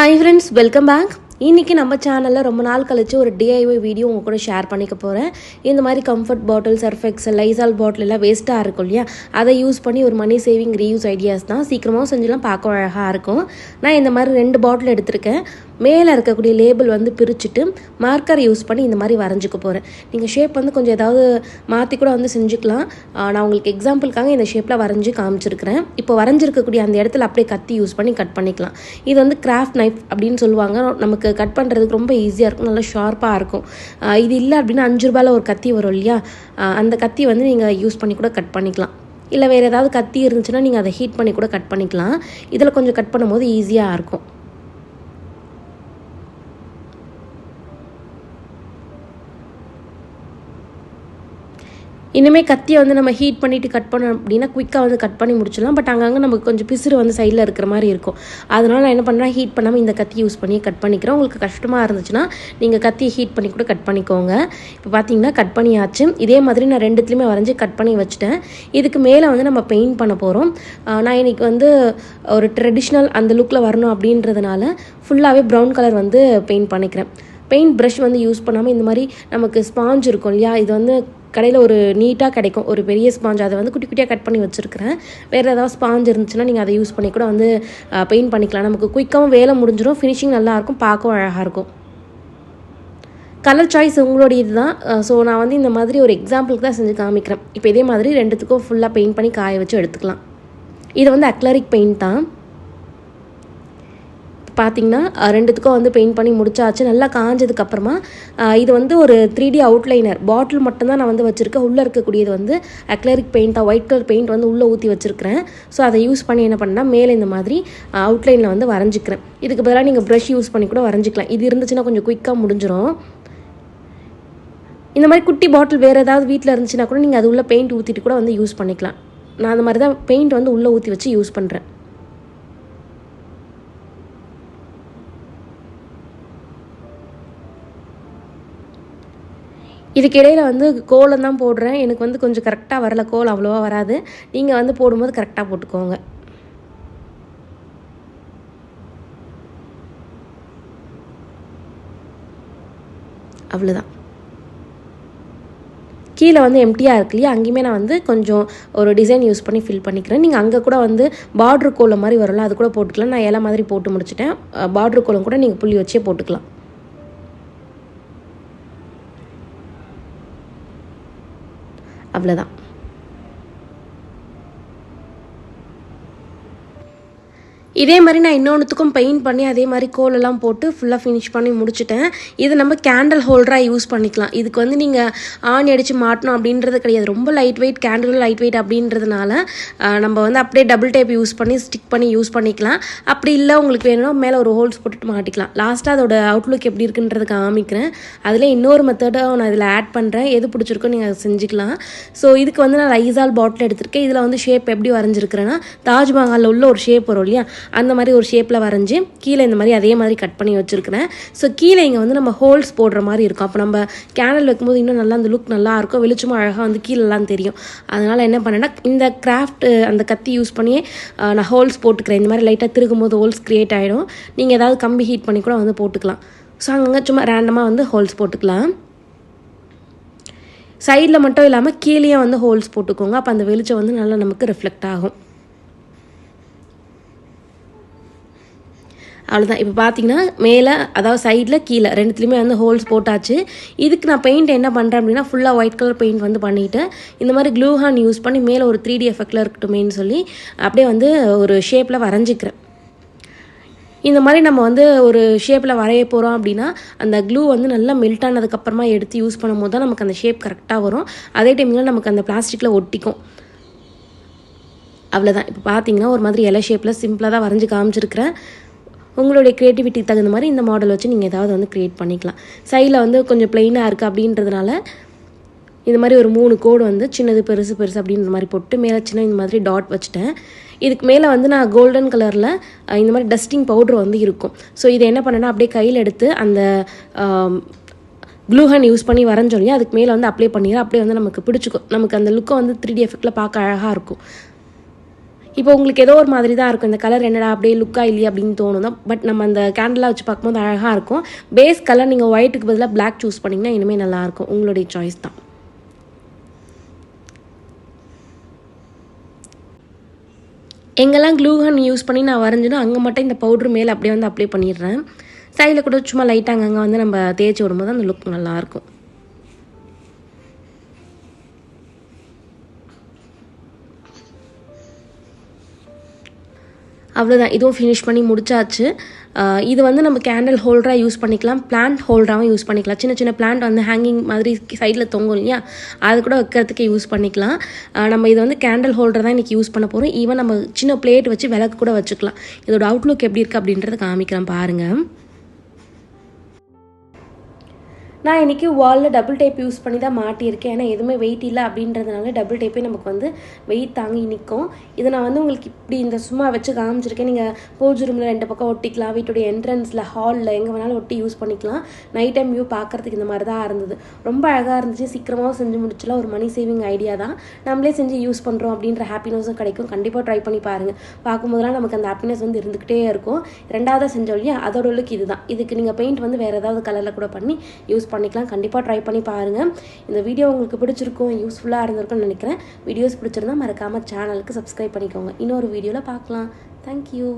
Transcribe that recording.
Hi friends welcome back இன்றைக்கி நம்ம சேனலில் ரொம்ப நாள் கழித்து ஒரு டிஐஒய் வீடியோ உங்கள் கூட ஷேர் பண்ணிக்க போகிறேன் இந்த மாதிரி Comfort bottle Surf Excel Lysol bottle எல்லாம் வேஸ்ட்டாக இருக்கும் இல்லையா? அதை யூஸ் பண்ணி ஒரு மணி சேவிங் ரீயூஸ் ஐடியாஸ் தான். சீக்கிரமாகவும் செஞ்செல்லாம் பார்க்க அழகாக இருக்கும். நான் இந்த மாதிரி ரெண்டு பாட்டில் எடுத்திருக்கேன். மேலே இருக்கக்கூடிய லேபிள் வந்து பிரிச்சுட்டு மார்க்கர் யூஸ் பண்ணி இந்த மாதிரி வரைஞ்சிக்க போகிறேன் நீங்கள் ஷேப் வந்து கொஞ்சம் ஏதாவது மாற்றி கூட வந்து செஞ்சுக்கலாம். நான் உங்களுக்கு எக்ஸாம்பிளுக்காக இந்த ஷேப்பில் வரைஞ்சி காமிச்சிருக்கிறேன். இப்போ வரைஞ்சிருக்கக்கூடிய அந்த இடத்துல அப்படியே கத்தி யூஸ் பண்ணி கட் பண்ணிக்கலாம். இது வந்து கிராஃப்ட் நைஃப் அப்படின்னு சொல்லுவாங்க. நமக்கு கட் பண்ணுறதுக்கு ரொம்ப ஈஸியாக இருக்கும். நல்லா ஷார்ப்பாக இருக்கும். இது இல்லை அப்படின்னா அஞ்சு ரூபாயில் ஒரு கத்தி வரும் இல்லையா? அந்த கத்தி வந்து நீங்கள் யூஸ் பண்ணி கூட கட் பண்ணிக்கலாம். இல்லை வேறு ஏதாவது கத்தி இருந்துச்சுன்னா நீங்கள் அதை ஹீட் பண்ணி கூட கட் பண்ணிக்கலாம். இதில் கொஞ்சம் கட் பண்ணும்போது ஈஸியாக இருக்கும். இனிமேல் கத்தியை வந்து நம்ம ஹீட் பண்ணிவிட்டு கட் பண்ணோம் அப்படின்னா குயிக்காக வந்து கட் பண்ணி முடிச்சிடலாம். பட் அங்கங்கே நமக்கு கொஞ்சம் பிசுறு வந்து சைடில் இருக்கிற மாதிரி இருக்கும். அதனால் நான் என்ன பண்ணுறேன் ஹீட் பண்ணாமல் இந்த கத்தி யூஸ் பண்ணி கட் பண்ணிக்கிறேன். உங்களுக்கு கஷ்டமாக இருந்துச்சுன்னா நீங்கள் கத்தியை ஹீட் பண்ணி கூட கட் பண்ணிக்கோங்க. இப்போ பார்த்தீங்கன்னா கட் பண்ணியாச்சு. இதே மாதிரி நான் ரெண்டுத்துலேயுமே வரைஞ்சி கட் பண்ணி வச்சுட்டேன். இதுக்கு மேலே வந்து நம்ம பெயிண்ட் பண்ண போகிறோம் நான் இன்னைக்கு வந்து ஒரு ட்ரெடிஷ்னல் அந்த லுக்கில் வரணும் அப்படின்றதுனால ஃபுல்லாகவே ப்ரௌன் கலர் வந்து பெயிண்ட் பண்ணிக்கிறேன். பெயிண்ட் ப்ரஷ் வந்து யூஸ் பண்ணாமல் இந்த மாதிரி நமக்கு ஸ்பாஞ்ச் இருக்கும் இல்லையா? இது வந்து கடையில் ஒரு நீட்டாக கிடைக்கும். ஒரு பெரிய ஸ்பாஞ்ச் அதை வந்து குட்டி குட்டியாக கட் பண்ணி வச்சுருக்கிறேன். வேறு ஏதாவது ஸ்பாஞ்ச் இருந்துச்சுன்னா நீங்கள் அதை யூஸ் பண்ணி கூட வந்து பெயிண்ட் பண்ணிக்கலாம். நமக்கு குயிக்காகவும் வேலை முடிஞ்சிடும். ஃபினிஷிங் நல்லாயிருக்கும் பார்க்கவும் அழகாக இருக்கும். கலர் சாய்ஸ் உங்களுடைய இதுதான் ஸோ நான் வந்து இந்த மாதிரி ஒரு எக்ஸாம்பிளுக்கு தான் செஞ்சு காமிக்கிறேன். இப்போ இதே மாதிரி ரெண்டுத்துக்கும் ஃபுல்லாக பெயிண்ட் பண்ணி காய வச்சு எடுத்துக்கலாம். இது வந்து அக்லரிக் பெயிண்ட் தான். பார்த்தீங்கன்னா ரெண்டுத்துக்கும் வந்து பெயிண்ட் பண்ணி முடிச்சாச்சு. நல்லா காஞ்சதுக்கப்புறமா இது வந்து ஒரு த்ரீ டி அவுட்லைனர் பாட்டில் மட்டும்தான் நான் வந்து வச்சுருக்கேன். உள்ளே இருக்கக்கூடியது வந்து அக்லரிக் பெயிண்ட்டாக ஒயிட் கலர் பெயிண்ட் வந்து உள்ளே ஊற்றி வச்சுருக்கிறேன். ஸோ அதை யூஸ் பண்ணி என்ன பண்ணால் மேலே இந்த மாதிரி அவுட்லைனில் வந்து வரைஞ்சிக்கிறேன். இதுக்கு பதிலாக நீங்கள் ப்ரஷ் யூஸ் பண்ணி கூட வரைஞ்சிக்கலாம். இது இருந்துச்சுன்னா கொஞ்சம் குயிக்காக முடிஞ்சிடும் இந்த மாதிரி குட்டி பாட்டில் வேறு ஏதாவது வீட்டில் இருந்துச்சுன்னா கூட நீங்கள் அது உள்ளே பெயிண்ட் ஊற்றிட்டு கூட வந்து யூஸ் பண்ணிக்கலாம். நான் அந்த மாதிரி தான் பெயிண்ட் வந்து உள்ளே ஊற்றி வச்சு யூஸ் பண்ணுறேன் இதுக்கிடையில் வந்து கோலம் தான் போடுறேன். எனக்கு வந்து கொஞ்சம் கரெக்டாக வரல. கோலம் அவ்வளோவா வராது. நீங்கள் வந்து போடும்போது கரெக்டாக போட்டுக்கோங்க. அவ்வளோதான் கீழே வந்து எம்டியாக இருக்கு இல்லையா? அங்கேயுமே நான் வந்து கொஞ்சம் ஒரு டிசைன் யூஸ் பண்ணி ஃபில் பண்ணிக்கிறேன். நீங்கள் அங்கே கூட வந்து பார்ட்ரு கோலம் மாதிரி வரும்ல அது கூட போட்டுக்கலாம். நான் இலை மாதிரி போட்டு முடிச்சிட்டேன். பார்ட்ரு கோலம் கூட நீங்கள் புள்ளி வச்சே போட்டுக்கலாம். அவ்வளோதான் இதே மாதிரி நான் இன்னொன்றுத்துக்கும் பெயிண்ட் பண்ணி அதே மாதிரி கோலெல்லாம் போட்டு ஃபுல்லாக ஃபினிஷ் பண்ணி முடிச்சிட்டேன். இது நம்ம கேண்டில் ஹோல்டராக யூஸ் பண்ணிக்கலாம். இதுக்கு வந்து நீங்கள் ஆணி அடித்து மாட்டணும் அப்படின்றது கிடையாது. ரொம்ப light weight candle light weight அப்படின்றதுனால நம்ம வந்து அப்படியே டபுள் டேப் யூஸ் பண்ணி ஸ்டிக் பண்ணி யூஸ் பண்ணிக்கலாம். அப்படி இல்லை உங்களுக்கு வேணும்னா மேலே ஒரு ஹோல்ஸ் போட்டுட்டு மாட்டிக்கலாம். லாஸ்ட்டாக அதோட அவுட்லுக் எப்படி இருக்குன்றது காமிக்கிறேன். அதில் இன்னொரு மெத்தடை நான் இதில் ஆட் பண்ணுறேன் எது பிடிச்சிருக்கோ நீங்கள் அதை செஞ்சுக்கலாம். ஸோ இதுக்கு வந்து நான் லைசால் பாட்டில் எடுத்திருக்கேன். இதில் வந்து ஷேப் எப்படி வரைஞ்சிருக்கிறேன்னா தாஜ்மஹாலில் உள்ள ஒரு ஷேப் வரும் இல்லையா? அந்த மாதிரி ஒரு ஷேப்பில் வரைஞ்சி கீழே இந்த மாதிரி அதே மாதிரி கட் பண்ணி வச்சுருக்கிறேன். ஸோ கீழே இங்கே வந்து நம்ம ஹோல்ஸ் போடுற மாதிரி இருக்கும். அப்போ நம்ம கேனல் வைக்கும்போது இன்னும் நல்லா அந்த லுக் நல்லா இருக்கும். வெளிச்சமும் அழகாக வந்து கீழெல்லாம் தெரியும். அதனால் என்ன பண்ணேன்னா இந்த கிராஃப்ட் அந்த கத்தி யூஸ் பண்ணியே நான் ஹோல்ஸ் போட்டுக்கிறேன். இந்த மாதிரி லைட்டாக திருகும்போது ஹோல்ஸ் க்ரியேட் ஆகிடும் நீங்கள் ஏதாவது கம்பி ஹீட் பண்ணி கூட வந்து போட்டுக்கலாம். ஸோ அங்கங்கே சும்மா ரேண்டமாக வந்து ஹோல்ஸ் போட்டுக்கலாம். சைடில் மட்டும் இல்லாமல் கீழேயே வந்து ஹோல்ஸ் போட்டுக்கோங்க. அப்போ அந்த வெளிச்சம் வந்து நல்லா நமக்கு ரிஃப்ளெக்ட் ஆகும். அவ்வளோதான் இப்போ பார்த்தீங்கன்னா மேலே அதாவது சைடில் கீழே ரெண்டுத்துலேயுமே வந்து ஹோல்ஸ் போட்டாச்சு. இதுக்கு நான் பெயிண்ட் என்ன பண்ணுறேன் அப்படின்னா ஃபுல்லாக ஒயிட் கலர் பெயிண்ட் வந்து பண்ணிவிட்டு இந்த மாதிரி க்ளூ ஹான் யூஸ் பண்ணி மேலே ஒரு த்ரீ டி எஃபெக்டில் இருக்கட்டுமேனு சொல்லி அப்படியே வந்து ஒரு ஷேப்பில் வரைஞ்சிக்கிறேன். இந்த மாதிரி நம்ம வந்து ஒரு ஷேப்பில் வரைய போகிறோம் அப்படின்னா அந்த க்ளூ வந்து நல்லா மெல்ட் ஆனதுக்கப்புறமா எடுத்து யூஸ் பண்ணும்போது தான் நமக்கு அந்த ஷேப் கரெக்டாக வரும். அதே டைமில் நமக்கு அந்த பிளாஸ்டிக்கில் ஒட்டிக்கும். அவ்வளோதான் இப்போ பார்த்தீங்கன்னா ஒரு மாதிரி இலை ஷேப்பில் சிம்பிளாக தான் வரைஞ்சி காமிச்சிருக்கிறேன். உங்களுடைய க்ரியேட்டிவிட்டிக்கு தகுந்த மாதிரி இந்த மாடல் வச்சு நீங்கள் ஏதாவது வந்து க்ரியேட் பண்ணிக்கலாம். சைடில் வந்து கொஞ்சம் ப்ளெயினாக இருக்குது அப்படின்றதுனால இந்த மாதிரி ஒரு மூணு கோடு வந்து சின்னது பெருசு பெருசு அப்படின்ற மாதிரி போட்டு மேலே சின்ன இந்த மாதிரி டாட் வச்சுட்டேன். இதுக்கு மேலே வந்து நான் கோல்டன் கலரில் இந்த மாதிரி டஸ்டிங் பவுடர் வந்து இருக்கும். ஸோ இதை என்ன பண்ணேன்னா அப்படியே கையில் எடுத்து அந்த க்ளூஹன் யூஸ் பண்ணி வரைஞ்சோம் இல்லையா? அதுக்கு மேலே வந்து அப்ளை பண்ணிடுறேன். அப்படியே வந்து நமக்கு பிடிச்சிக்கும். நமக்கு அந்த லுக்கை வந்து த்ரீ டி எஃபெக்டில் பார்க்க அழகாக இருக்கும். இப்போ உங்களுக்கு ஏதோ ஒரு மாதிரி தான் இருக்கும். இந்த கலர் என்னடா அப்படியே லுக்காக இல்லையா அப்படின்னு தோணும் தான் பட் நம்ம அந்த கேண்டலாக வச்சு பார்க்கும்போது அழகாக இருக்கும். பேஸ் கலர் நீங்கள் ஒயிட்டுக்கு பதிலாக பிளாக் சூஸ் பண்ணிங்கன்னா இனிமேல் நல்லாயிருக்கும் உங்களுடைய சாய்ஸ் தான். எங்கெல்லாம் க்ளூகன் யூஸ் பண்ணி நான் வரைஞ்சினோ அங்கே மட்டும் இந்த பவுட்ரு மேலே அப்படியே வந்து அப்ளை பண்ணிடுறேன். சைடில் கூட சும்மா லைட்டாக அங்கங்கே வந்து நம்ம தேய்ச்சி விடும்போது அந்த லுக் நல்லாயிருக்கும் அவ்வளோதான் இதுவும் ஃபினிஷ் பண்ணி முடிச்சாச்சு. இது வந்து நம்ம கேண்டில் ஹோல்டராக யூஸ் பண்ணிக்கலாம். பிளான்ட் ஹோல்டராகவும் யூஸ் பண்ணிக்கலாம். சின்ன சின்ன பிளான்ட் வந்து ஹேங்கிங் மாதிரி சைடில் தொங்கும் இல்லையா? அது கூட வைக்கிறதுக்கு யூஸ் பண்ணிக்கலாம். நம்ம இது வந்து கேண்டில் ஹோல்டர் தான் இன்றைக்கி யூஸ் பண்ண போகிறோம் ஈவன் நம்ம சின்ன பிளேட் வச்சு விளக்கு கூட வச்சுக்கலாம். இதோட அவுட்லுக் எப்படி இருக்குது அப்படின்றத காமிக்கிறேன் பாருங்கள் நான் இன்றைக்கி வாலில் டபுள் டேப் யூஸ் பண்ணி தான் மாட்டியிருக்கேன். ஏன்னா எதுவுமே வெயிட் இல்லை அப்படின்றதுனால டபுள் டேப்பே நமக்கு வந்து வெயிட் தாங்கி நிற்கும். இதை நான் வந்து உங்களுக்கு இப்படி இந்த சும்மா வச்சு காமிச்சிருக்கேன். நீங்கள் பூஜை ரூமில் ரெண்டு பக்கம் ஒட்டிக்கலாம். வீட்டுடைய என்ட்ரன்ஸில் ஹாலில் எங்கே வேணாலும் ஒட்டி யூஸ் பண்ணிக்கலாம். நைட் டைம் வியூ பார்க்குறதுக்கு இந்த மாதிரி தான் இருந்தது. ரொம்ப அழகாக இருந்துச்சு. சீக்கிரமாகவும் செஞ்சு முடிச்சலாம் ஒரு மணி சேவிங் ஐடியா தான். நம்மளே செஞ்சு யூஸ் பண்ணுறோம் அப்படின்ற ஹாப்பினஸும் கிடைக்கும். கண்டிப்பாக ட்ரை பண்ணி பாருங்கள் பார்க்கும்போதெல்லாம் நமக்கு அந்த ஹாப்பினஸ் வந்து இருந்துக்கிட்டே இருக்கும். ரெண்டாவதாக செஞ்சோம் இல்லையா அதோட லுக் இதுதான். இதுக்கு நீங்கள் பெயிண்ட் வந்து வேறு ஏதாவது கலரில் கூட பண்ணி யூஸ் பண்ணிக்கலாம். கண்டிப்பாக ட்ரை பண்ணி பாருங்கள் இந்த வீடியோ உங்களுக்கு பிடிச்சிருக்கும் யூஸ்ஃபுல்லாக இருந்திருக்கும்னு நினைக்கிறேன். வீடியோஸ் பிடிச்சிருந்தா மறக்காமல் சேனலுக்கு சப்ஸ்கிரைப் பண்ணிக்கோங்க. இன்னொரு வீடியோவில் பார்க்கலாம். தேங்க்யூ